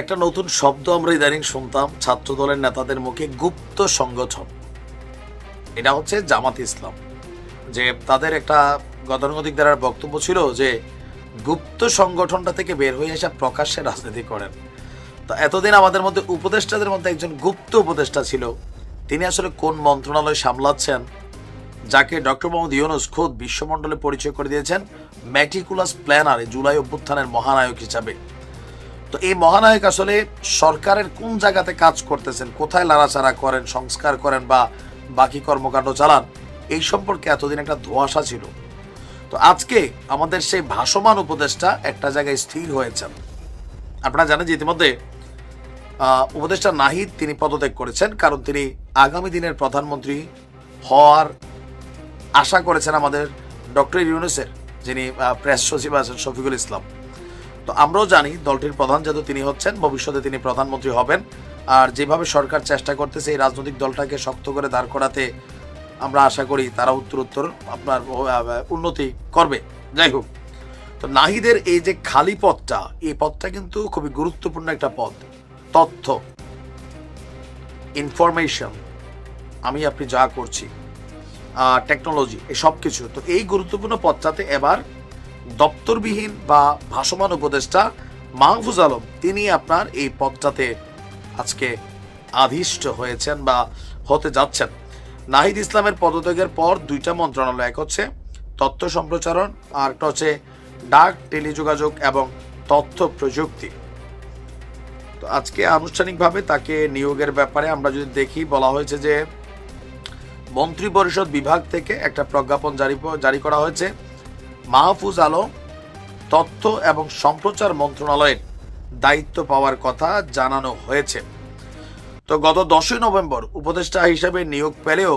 একটা নতুন শব্দ আমরা ইদানিং শুনতাম ছাত্র দলের নেতাদের মুখে গুপ্ত সংগঠন। এটা হচ্ছে জামাত ইসলাম। যে তাদের একটা গতানুগতিক দ্বারার বক্তব্য ছিল যে গুপ্ত সংগঠনটা থেকে বের হয়ে এসে প্রকাশ্যে রাজনীতি করেন। তো এতদিন আমাদের মধ্যে উপদেষ্টাদের মধ্যে একজন গুপ্ত উপদেষ্টা ছিল। তিনি আসলে কোন মন্ত্রণালয় সামলাচ্ছেন? যাকে ডক্টর মোহাম্মদ ইউনুস খোদ বিশ্বমণ্ডলে পরিচয় করে দিয়েছেন ম্যাটিকুলাস প্ল্যানার জুলাই অভ্যুত্থানের মহানায়ক হিসাবে। তো এই মহানায়ক আসলে সরকারের কোন জায়গাতে কাজ করতেছেন, কোথায় লাড়াচাড়া করেন, সংস্কার করেন বা বাকি কর্মকাণ্ড চালান, এই সম্পর্কে এতদিন একটা ধোঁয়াশা ছিল। তো আজকে আমাদের সেই ভাসমান উপদেষ্টা একটা জায়গায় স্থির হয়েছেন। আপনারা জানেন যে ইতিমধ্যে উপদেষ্টা নাহিদ তিনি পদত্যাগ করেছেন, কারণ তিনি আগামী দিনের প্রধানমন্ত্রী হওয়ার আশা করেছেন আমাদের ডক্টর ইউনুসের, যিনি প্রেস সচিব আছেন শফিকুল ইসলাম। তো আমরাও জানি দলটির প্রধান যেহেতু তিনি হচ্ছেন, ভবিষ্যতে তিনি প্রধানমন্ত্রী হবেন। আর যেভাবে সরকার চেষ্টা করতেছে, এই রাজনৈতিক দলটাকে শক্ত করে দাঁড় করাতে আমরা আশা করি তারা উত্তর উত্তর আপনার উন্নতি করবে। যাই হোক, তো নাহিদের এই যে খালি পথটা, এই পথটা কিন্তু খুবই গুরুত্বপূর্ণ একটা পদ তথ্য, ইনফরমেশন, আমি আপনি যা করছি টেকনোলজি এই সব কিছু। তো এই গুরুত্বপূর্ণ পদটাতে এবার দপ্তরবিহীন বা ভাসমান উপদেষ্টা মাহফুজ আলম, তিনি আপনার এই পদটাতে আজকে আধিষ্ঠ হয়েছেন বা হতে যাচ্ছেন। নাহিদ ইসলামের পদত্যাগের পর দুইটা মন্ত্রণালয় এক হচ্ছে তথ্য সম্প্রচারণ আর একটা হচ্ছে ডাক, টেলিযোগাযোগ এবং তথ্য প্রযুক্তি। তো আজকে আনুষ্ঠানিকভাবে তাকে নিয়োগের ব্যাপারে আমরা যদি দেখি, বলা হয়েছে যে মন্ত্রী পরিষদ বিভাগ থেকে একটা প্রজ্ঞাপন জারি জারি করা হয়েছে। মাহফুজ আলম তথ্য এবং সম্প্রচার মন্ত্রণালয়ের দায়িত্ব পাওয়ার কথা জানানো হয়েছে। তো গত দশই নভেম্বর উপদেষ্টা হিসেবে নিয়োগ পেলেও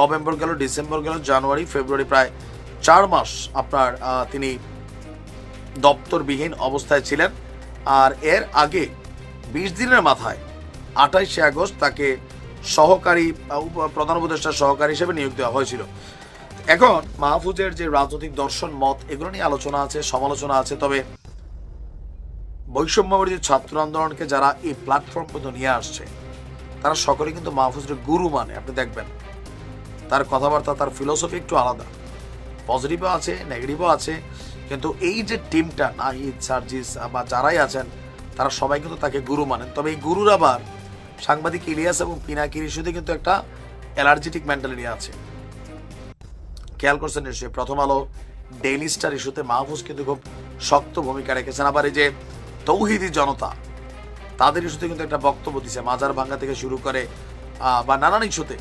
নভেম্বর গেল, ডিসেম্বর গেল, জানুয়ারি, ফেব্রুয়ারি প্রায় চার মাস আপনার তিনি দপ্তরবিহীন অবস্থায় ছিলেন। আর এর আগে বিশ দিনের মাথায় আঠাইশে আগস্ট তাকে সহকারী প্রধান উপদেষ্টা সহকারী হিসেবে নিয়োগ দেওয়া হয়েছিল। এখন মাহফুজের যে রাজনৈতিক দর্শন মত, এগুলো নিয়ে আলোচনা আছে, সমালোচনা আছে। তবে বৈষম্যবাদী ছাত্র আন্দোলনকে যারা এই প্ল্যাটফর্ম পর্যন্ত নিয়ে আসছে, তারা সকলে কিন্তু মাহফুজের গুরু মানে। আপনি দেখবেন, তার কথাবার্তা, তার ফিলোসফি একটু আলাদা। পজিটিভও আছে নেগেটিভও আছে, কিন্তু এই যে টিমটা নাহিদ, সার্জিস, বা যারাই আছেন, তারা সবাই কিন্তু তাকে গুরু মানেন। তবে এই গুরুর আবার সাংবাদিক ইলিয়াস এবং পিনাকির ইস্যুতে কিন্তু একটা অ্যালার্জেটিক মেন্টালিটি আছে। খেয়াল করছেন নিশ্চয়ই। প্রথম আলো ডেইলি স্টার ইস্যুতে মাহফুজ কিন্তু খুব শক্ত ভূমিকা রেখেছেন। আবার এই যে তৌহিদি জনতা, তাদের ইস্যুতে কিন্তু একটা বক্তব্য দিছে মাজার ভাঙ্গা থেকে শুরু করে বা নানান ইস্যুতে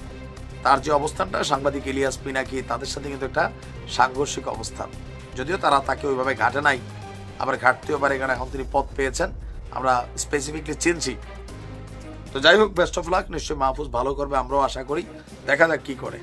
তার যে অবস্থানটা, সাংবাদিক ইলিয়াস পিনাকি, তাদের সাথে কিন্তু একটা সাংঘর্ষিক অবস্থান। যদিও তারা তাকে ওইভাবে ঘাটে নাই, আবার ঘাটতেও পারে কারণ এখন তিনি পদ পেয়েছেন। আমরা স্পেসিফিকলি চিনছি। তো যাই হোক বেস্ট অফ লাক নিশ্চয়ই মাহফুজ ভালো করবে, আমরাও আশা করি। দেখা যাক কি করে।